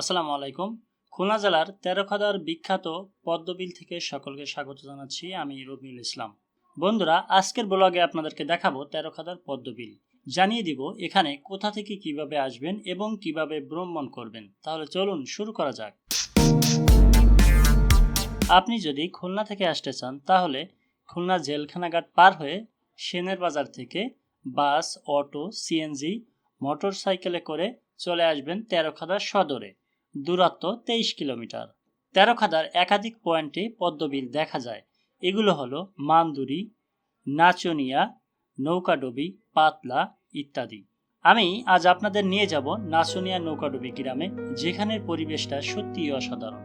আসসালামু আলাইকুম। খুলনা জেলার তেরোখাদার বিখ্যাত পদ্মবিল থেকে সকলকে স্বাগত জানাচ্ছি আমি রবিউল ইসলাম। বন্ধুরা, আজকের ব্লগে আপনাদেরকে দেখাবো তেরোখাদার পদ্মবিল। জানিয়ে দিব এখানে কোথা থেকে কীভাবে আসবেন এবং কীভাবে ভ্রমণ করবেন। তাহলে চলুন শুরু করা যাক। আপনি যদি খুলনা থেকে আসতে চান, তাহলে খুলনা জেলখানাঘাট পার হয়ে সেনের বাজার থেকে বাস, অটো, সিএনজি মোটর সাইকেলে করে চলে আসবেন তেরোখাদার সদরে। দূরত্ব তেইশ কিলোমিটার। তেরোখাদার একাধিক পয়েন্টে পদ্মবিল দেখা যায়। এগুলো হলো মান্দুরি, নাচনিয়া, নৌকাডুবি, পাতলা ইত্যাদি। আমি আজ আপনাদের নিয়ে যাব নাচনিয়া নৌকাডুবি গ্রামে, যেখানের পরিবেশটা সত্যিই অসাধারণ।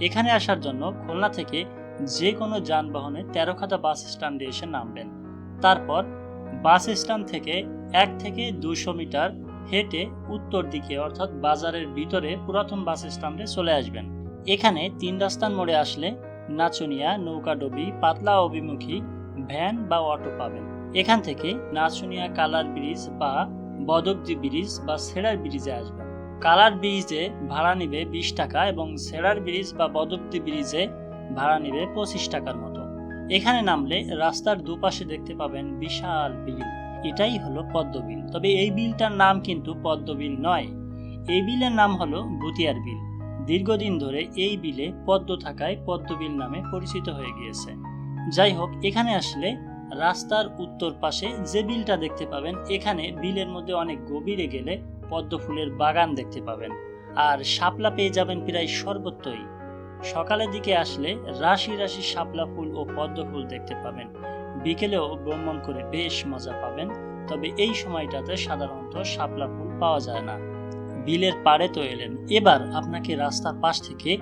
এখানে আসার জন্য খুলনা থেকে যে কোনো যানবাহনে তেরোখাদা বাস স্ট্যান্ডে এসে নামবেন। তারপর বাস স্ট্যান্ড থেকে এক থেকে দুশো মিটার হেঁটে উত্তর দিকে, অর্থাৎ বাজারের ভিতরে পুরাতন বাস স্ট্যান্ডে চলে আসবেন। এখানে তিন রাস্তার মোড়ে আসলে নাচনিয়া নৌকাডুবি পাতলা অভিমুখী ভ্যান বা অটো পাবেন। এখান থেকে নাচুনিয়া কালার ব্রিজ বা বদকদি ব্রিজ বা সেরার ব্রিজে আসবেন। কালার ব্রিজে ভাড়া নিবে বিশ টাকা এবং সেরার ব্রিজ বা বদকদি ব্রিজে ভাড়া নিবে পঁচিশ টাকার মতো। এখানে নামলে রাস্তার দুপাশে দেখতে পাবেন বিশাল বিল এটাই হলো পদ্মবিল তবে এই বিলটার নাম কিন্তু পদ্মবিল নয়। এই বিলের নাম হলো ভুতিয়ার বিল। দীর্ঘদিন ধরে এই বিলে পদ্ম থাকায় পদ্মবিল নামে পরিচিত হয়ে গিয়েছে। যাই হোক, এখানে আসলে রাস্তার উত্তর পাশে যে বিলটা দেখতে পাবেন, এখানে বিলের মধ্যে অনেক গভীরে গেলে পদ্ম ফুলের বাগান দেখতে পাবেন। আর শাপলা পেয়ে যাবেন প্রায় সর্বত্রই সকালের দিকে আসলে রাশি রাশি শাপলা ফুল ও পদ্ম ফুল দেখতে পাবেন। বিকেলেও ভ্রমণ করে বেশ মজা পাবেন, তবে এই সময়টাতে সাধারণত শাপলা ফুল পাওয়া যায় না। বিলের পাড়ে তো এলেন। এবার আপনাকে রাস্তার পাশ থেকে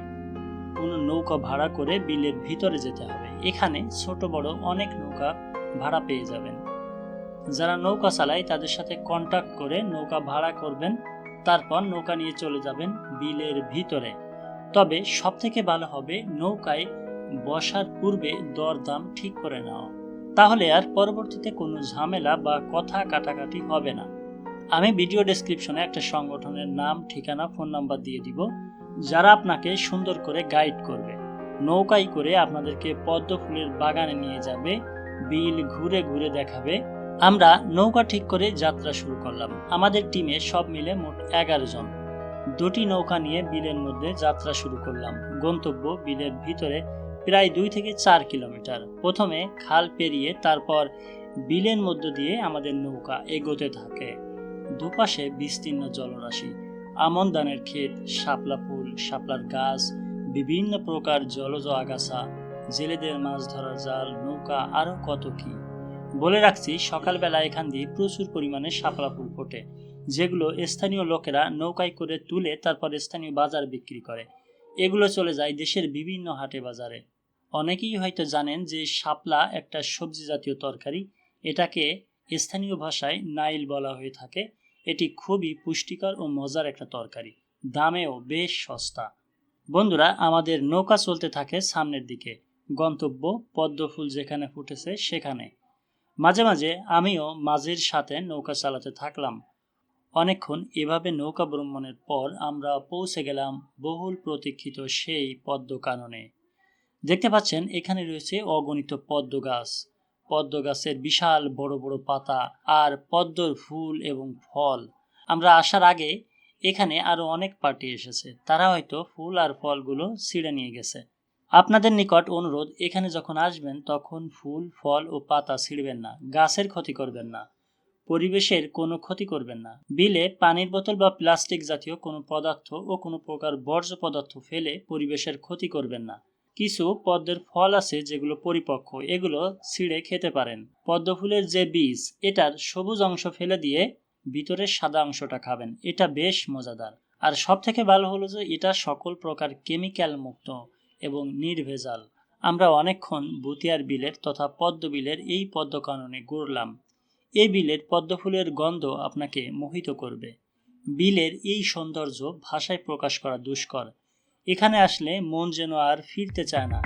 কোনো নৌকা ভাড়া করে বিলের ভিতরে যেতে হবে। এখানে ছোট বড় অনেক নৌকা ভাড়া পেয়ে যাবেন। যারা নৌকা চালায় তাদের সাথে কন্ট্যাক্ট করে নৌকা ভাড়া করবেন, তারপর নৌকা নিয়ে চলে যাবেন বিলের ভিতরে। তবে সব থেকে ভালো হবে নৌকায় বসার পূর্বে দরদাম ঠিক করে নেওয়া। তাহলে আর পরবর্তীতে কোনো ঝামেলা বা কথা কাটাকাটি হবে না। আমি ভিডিও ডেসক্রিপশনে একটা সংগঠনের নাম, ঠিকানা ফোন নাম্বার দিয়ে দিব, যারা আপনাকে সুন্দর করে গাইড করবে। নৌকায় করে আপনাদেরকে পদ্ম ফুলের বাগানে নিয়ে যাবে, বিল ঘুরে ঘুরে দেখাবে। আমরা নৌকা ঠিক করে যাত্রা শুরু করলাম। আমাদের টিমে সব মিলে মোট এগারো জন। দুটি নৌকা নিয়ে বিলের মধ্যে যাত্রা শুরু করলাম। গন্তব্য বিলের ভিতরে প্রায় দুই থেকে চার কিলোমিটার। প্রথমে খাল পেরিয়ে তারপর বিলের মধ্য দিয়ে আমাদের নৌকা এগোতে থাকে। দুপাশে বিস্তীর্ণ জলরাশি, আমন ধানের ক্ষেত, শাপলা ফুল, শাপলার গাছ, বিভিন্ন প্রকার জলজ আগাছা, জেলেদের মাছ ধরার জাল, নৌকা আরও কত কি। বলে রাখছি, সকালবেলা এখান দিয়ে প্রচুর পরিমাণে শাপলা ফুল ফোটে, যেগুলো স্থানীয় লোকেরা নৌকায় করে তুলে তারপর স্থানীয় বাজার বিক্রি করে। এগুলো চলে যায় দেশের বিভিন্ন হাটে বাজারে। অনেকেই হয়তো জানেন যে শাপলা একটা সবজি জাতীয় তরকারি, এটাকে স্থানীয় ভাষায় নাইল বলা হয়ে থাকে। এটি খুবই পুষ্টিকর ও মজার একটা তরকারি, দামেও বেশ সস্তা। বন্ধুরা, আমাদের নৌকা চলতে থাকে সামনের দিকে। গন্তব্য পদ্মফুল যেখানে ফুটেছে সেখানে। মাঝে মাঝে আমিও মাঝের সাথে নৌকা চালাতে থাকলাম। অনেকক্ষণ এভাবে নৌকা ভ্রমণের পর আমরা পৌঁছে গেলাম বহুল প্রতীক্ষিত সেই পদ্ম কাননে দেখতে পাচ্ছেন, এখানে রয়েছে অগণিত পদ্ম গাছ পদ্ম গাছের বিশাল বড় বড় পাতা আর পদ্মর ফুল এবং ফল। আমরা আসার আগে এখানে আরও অনেক পার্টি এসেছে। তারা হয়তো ফুল আর ফলগুলো ছিঁড়ে নিয়ে গেছে। আপনাদের নিকট অনুরোধ, এখানে যখন আসবেন তখন ফুল, ফল ও পাতা ছিঁড়বেন না। গাছের ক্ষতি করবেন না। পরিবেশের কোনো ক্ষতি করবেন না। বিলে পানির বোতল বা প্লাস্টিক জাতীয় কোনো পদার্থ ও কোনো প্রকার বর্জ্য পদার্থ ফেলে পরিবেশের ক্ষতি করবেন না। কিছু পদ্মের ফল আছে যেগুলো পরিপক্ক, এগুলো ছিঁড়ে খেতে পারেন। পদ্ম ফুলের যে বীজ, এটার সবুজ অংশ ফেলে দিয়ে ভিতরের সাদা অংশটা খাবেন, এটা বেশ মজাদার। আর সব থেকে ভালো হলো যে এটা সকল প্রকার কেমিক্যাল মুক্ত এবং নির্ভেজাল। আমরা অনেকক্ষণ বুতিয়ার বিলের তথা পদ্ম বিলের এই পদ্ম কাননে ঘুরলাম। এই বিলের পদ্মফুলের গন্ধ আপনাকে মোহিত করবে। বিলের এই সৌন্দর্য ভাষায় প্রকাশ করা দুষ্কর। এখানে আসলে মন যেন আর ফিরতে চায় না।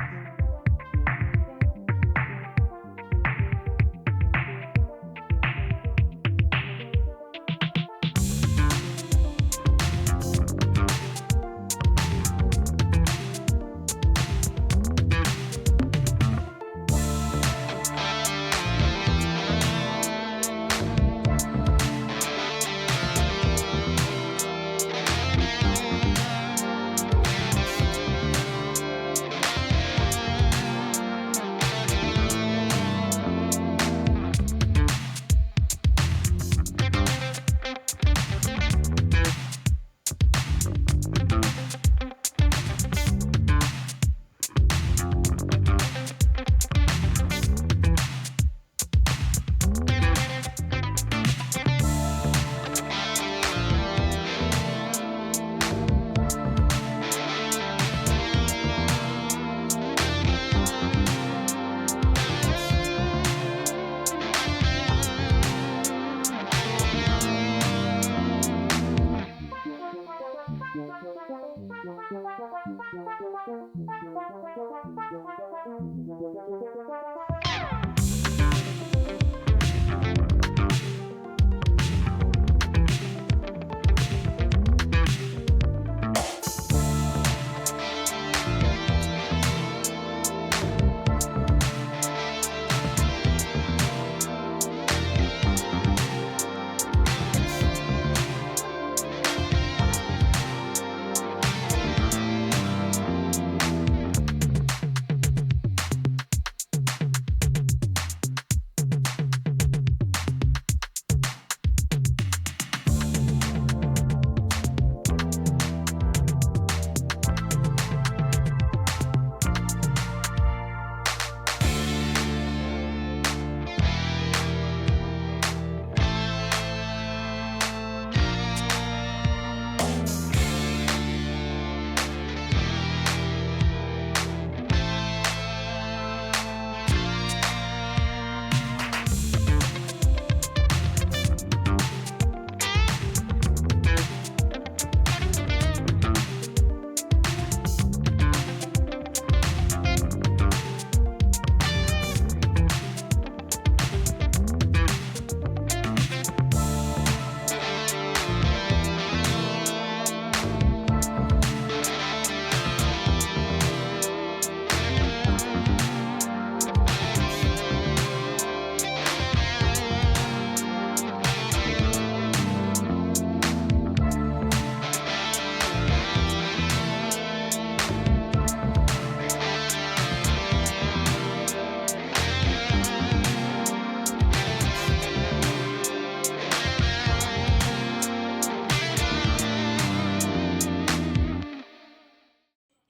Thank you.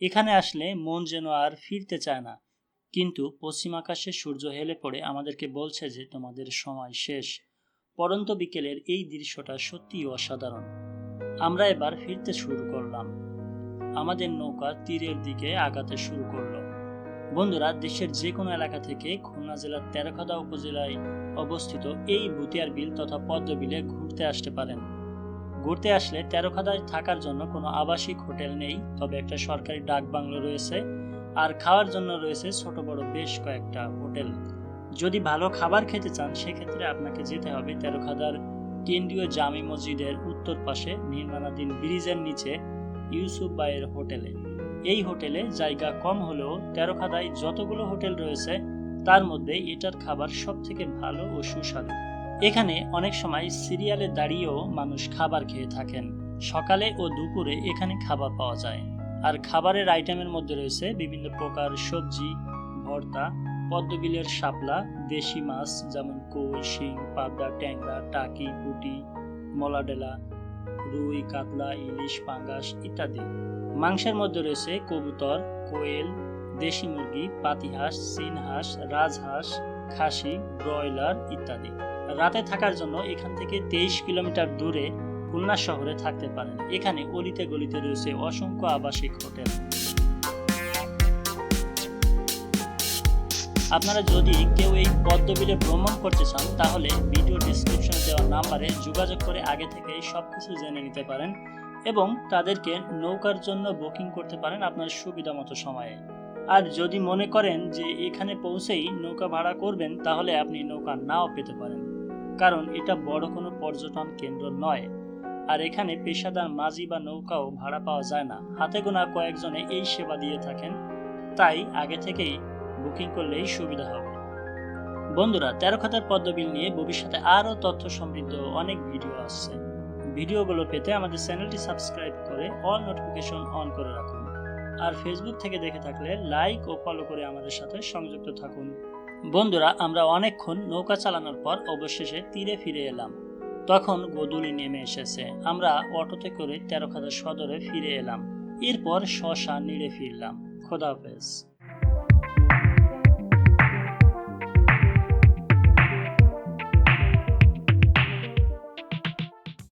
এখানে আসলে মন যেন আর ফিরতে চায় না। কিন্তু পশ্চিম আকাশে সূর্য হেলে পড়ে আমাদেরকে বলছে যে, তোমাদের সময় শেষ। পরন্ত বিকেলের এই দৃশ্যটা সত্যিই অসাধারণ। আমরা এবার ফিরতে শুরু করলাম। আমাদের নৌকা তীরের দিকে আগাতে শুরু করল। বন্ধুরা, দেশের যে কোনো এলাকা থেকে খুলনা জেলার তেরখাদা উপজেলায় অবস্থিত এই বুতিয়ার বিল তথা পদ্ম বিলে ঘুরতে আসতে পারেন। ঘুরতে আসলে তেরো তেরোখাদায় থাকার জন্য কোনো আবাসিক হোটেল নেই, তবে একটা সরকারি ডাক বাংলো রয়েছে। আর খাওয়ার জন্য রয়েছে ছোট বড় বেশ কয়েকটা হোটেল। যদি ভালো খাবার খেতে চান, সেক্ষেত্রে আপনাকে যেতে হবে তেরোখাদার কেন্দ্রীয় জামি মসজিদের উত্তর পাশে নির্মাণাধীন ব্রিজের নিচে ইউসুফ বাইয়ের হোটেলে। এই হোটেলে জায়গা কম হলেও তেরোখাদায় যতগুলো হোটেল রয়েছে, তার মধ্যে এটার খাবার সব থেকে ভালো ও সুস্বাদু। এখানে অনেক সময় সিরিয়ালে দাঁড়িয়েও মানুষ খাবার খেয়ে থাকেন। সকালে ও দুপুরে এখানে খাবার পাওয়া যায়। আর খাবারের আইটেমের মধ্যে রয়েছে বিভিন্ন প্রকার সবজি, ভর্তা, পদ্মবিলের শাপলা, দেশি মাছ যেমন কই, শিং, পাবদা, ট্যাংরা, টাকি, পুটি, মলাডেলা, রুই, কাতলা, ইলিশ, পাঙ্গাস ইত্যাদি। মাংসের মধ্যে রয়েছে কবুতর, কোয়েল, দেশি মুরগি, পাতিহাঁস চীনহাঁস রাজহাঁস, খাসি, ব্রয়লার ইত্যাদি। রাতে থাকার জন্য এখান থেকে তেইশ কিলোমিটার দূরে খুলনা শহরে থাকতে পারেন। এখানে অলিতে গলিতে রয়েছে অসংখ্য আবাসিক হোটেল। আপনারা যদি কেউ এই পদ্মবিলে ভ্রমণ করতে চান, তাহলে ভিডিও ডিসক্রিপশনে দেওয়া নাম্বারে যোগাযোগ করে আগে থেকেই সব কিছু জেনে নিতে পারেন এবং তাদেরকে নৌকার জন্য বুকিং করতে পারেন আপনার সুবিধা মতো সময়ে। আর যদি মনে করেন যে এখানে পৌঁছেই নৌকা ভাড়া করবেন, তাহলে আপনি নৌকা নাও পেতে পারেন। কারণ এটা বড় কোনো পর্যটন কেন্দ্র নয়। আর এখানে পেশাদার মাঝি বা নৌকাও ভাড়া পাওয়া যায় না। হাতে গোনা কয়েকজনে এই সেবা দিয়ে থাকেন। তাই আগে থেকেই বুকিং করলেই সুবিধা হবে। বন্ধুরা, তেরো খাতার পদ্মবিল নিয়ে ভবিষ্যতে আরও তথ্য সমৃদ্ধ অনেক ভিডিও আসছে। ভিডিওগুলো পেতে আমাদের চ্যানেলটি সাবস্ক্রাইব করে অল নোটিফিকেশন অন করে রাখুন। আর ফেসবুক থেকে দেখে থাকলে লাইক ও ফলো করে আমাদের সাথে সংযুক্ত থাকুন। বন্ধুরা, আমরা অনেকক্ষণ নৌকা চালানোর পর অবশেষে তীরে ফিরে এলাম। তখন গোদুলি নেমে এসেছে। আমরা অটোতে করে তেরোখাদা সদরে ফিরে এলাম। এরপর শশা নিড়ে ফিরলাম। খোদাহাফেজ